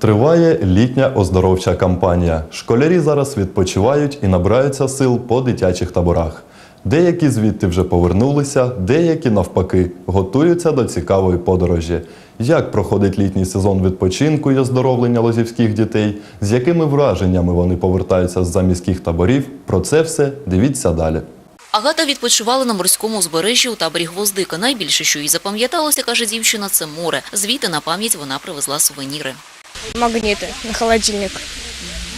Триває літня оздоровча кампанія. Школярі зараз відпочивають і набираються сил по дитячих таборах. Деякі звідти вже повернулися, деякі навпаки готуються до цікавої подорожі. Як проходить літній сезон відпочинку і оздоровлення лозівських дітей, з якими враженнями вони повертаються з заміських таборів? Про це все дивіться далі. Агата відпочивала на морському узбережжі у таборі Гвоздика. Найбільше, що їй запам'яталося, каже дівчина, це море. Звідти на пам'ять вона привезла сувеніри. Магниты на холодильник.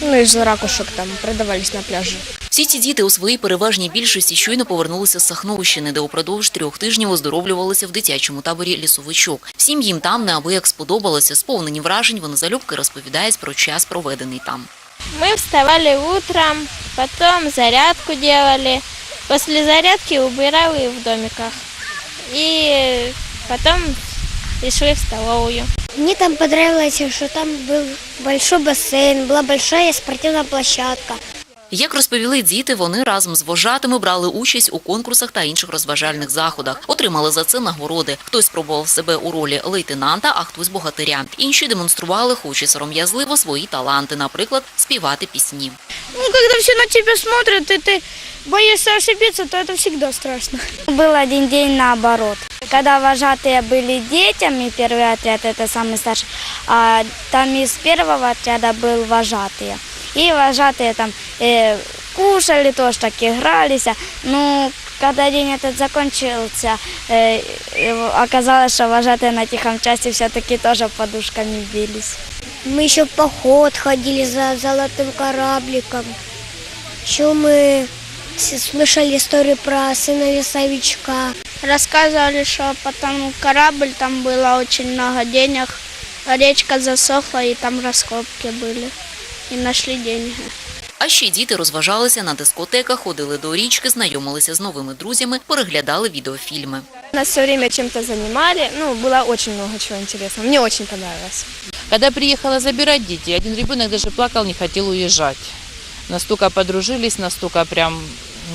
Ну, из ракушек там продавались на пляже. Всі ці діти у своїй переважній більшості щойно повернулися з Сахновщини, де упродовж трьох тижнів оздоровлювалися в дитячому таборі лісовичок. Всім їм там неабияк сподобалося. Сповнені вражень вони залюбки розповідають про час, проведений там. Мы вставали утром, потом зарядку делали. После зарядки убирали в домиках. И потом и шли в столовую. Мне там понравилось, что там был большой бассейн, была большая спортивная площадка. Як розповіли діти, вони разом з вожатими брали участь у конкурсах та інших розважальних заходах. Отримали за це нагороди. Хтось спробував себе у ролі лейтенанта, а хтось богатиря. Інші демонстрували, хоч і сором'язливо, свої таланти, наприклад, співати пісні. Ну, когда все на тебя смотрят, и ты боишься ошибиться, то это всегда страшно. Был один день наоборот. Когда вожатые были детьми, первый отряд, это самый старший, а там из первого отряда был вожатые. И вожатые там э, кушали, тоже так игрались. Ну, когда день этот закончился, э, э, оказалось, что вожатые на тихом части все-таки тоже подушками бились. Мы еще в поход ходили за золотым корабликом. Еще мы слышали историю про сына лесовичка. Рассказывали, что потом корабль, там было очень много денег. Речка засохла, и там раскопки были. И знайшли гроші. А ще діти розважалися на дискотеках, ходили до річки, знайомилися з новими друзями, переглядали відеофільми. Нас все время чем-то занимали. Ну, было очень много чего интересного. Мне очень понравилось. Когда приехала забирать детей, один ребенок даже плакал, не хотел уезжать. Настолько подружились, настолько прям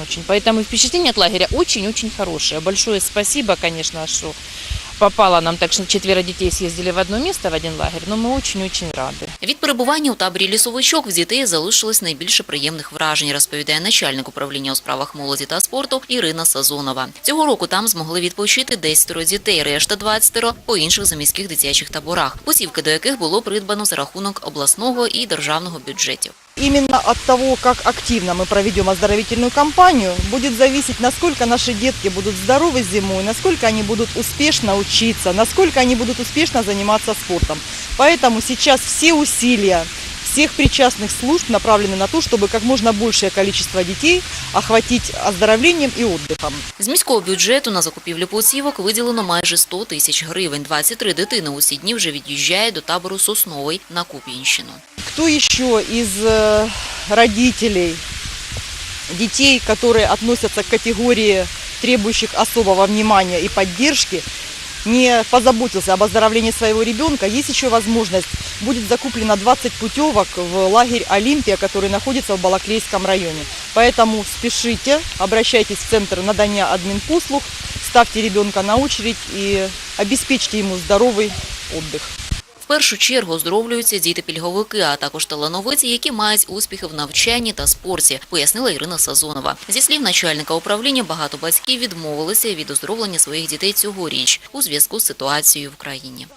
очень. Поэтому впечатление от лагеря очень-очень хорошее. Большое спасибо, конечно, что попало нам так, что четверо детей съездили в одно место, в один лагерь, но мы очень-очень рады. Від перебування у таборі лісовичок в дітей залишилось найбільше приємних вражень, розповідає начальник управління у справах молоді та спорту Ірина Сазонова. Цього року там змогли відпочити 10 дітей, решта 20 по інших заміських дитячих таборах, посівки до яких було придбано за рахунок обласного і державного бюджетів. Именно от того, как активно мы проведем оздоровительную кампанию, будет зависеть, насколько наши детки будут здоровы зимой, насколько они будут успешно учиться, насколько они будут успешно заниматься спортом. Поэтому сейчас все усилия всех причастных служб направлены на то, чтобы как можно большее количество детей охватить оздоровлением и отдыхом. З міського бюджету на закупівлю посівок виділено майже 100 тисяч гривень. 23 дитини у ці дні вже від'їжджає до табору Сосновий на Куп'янщину. Кто еще из э, родителей детей, которые относятся к категории требующих особого внимания и поддержки, не позаботился об оздоровлении своего ребенка, есть еще возможность, будет закуплено 20 путевок в лагерь «Олимпия», который находится в Балаклейском районе. Поэтому спешите, обращайтесь в Центр надания админпослуг, ставьте ребенка на очередь и обеспечьте ему здоровый отдых. Першу чергу оздоровлюються діти-пільговики, а також талановиці, які мають успіхи в навчанні та спорті, пояснила Ірина Сазонова. Зі слів начальника управління, багато батьків відмовилися від оздоровлення своїх дітей цьогоріч у зв'язку з ситуацією в країні.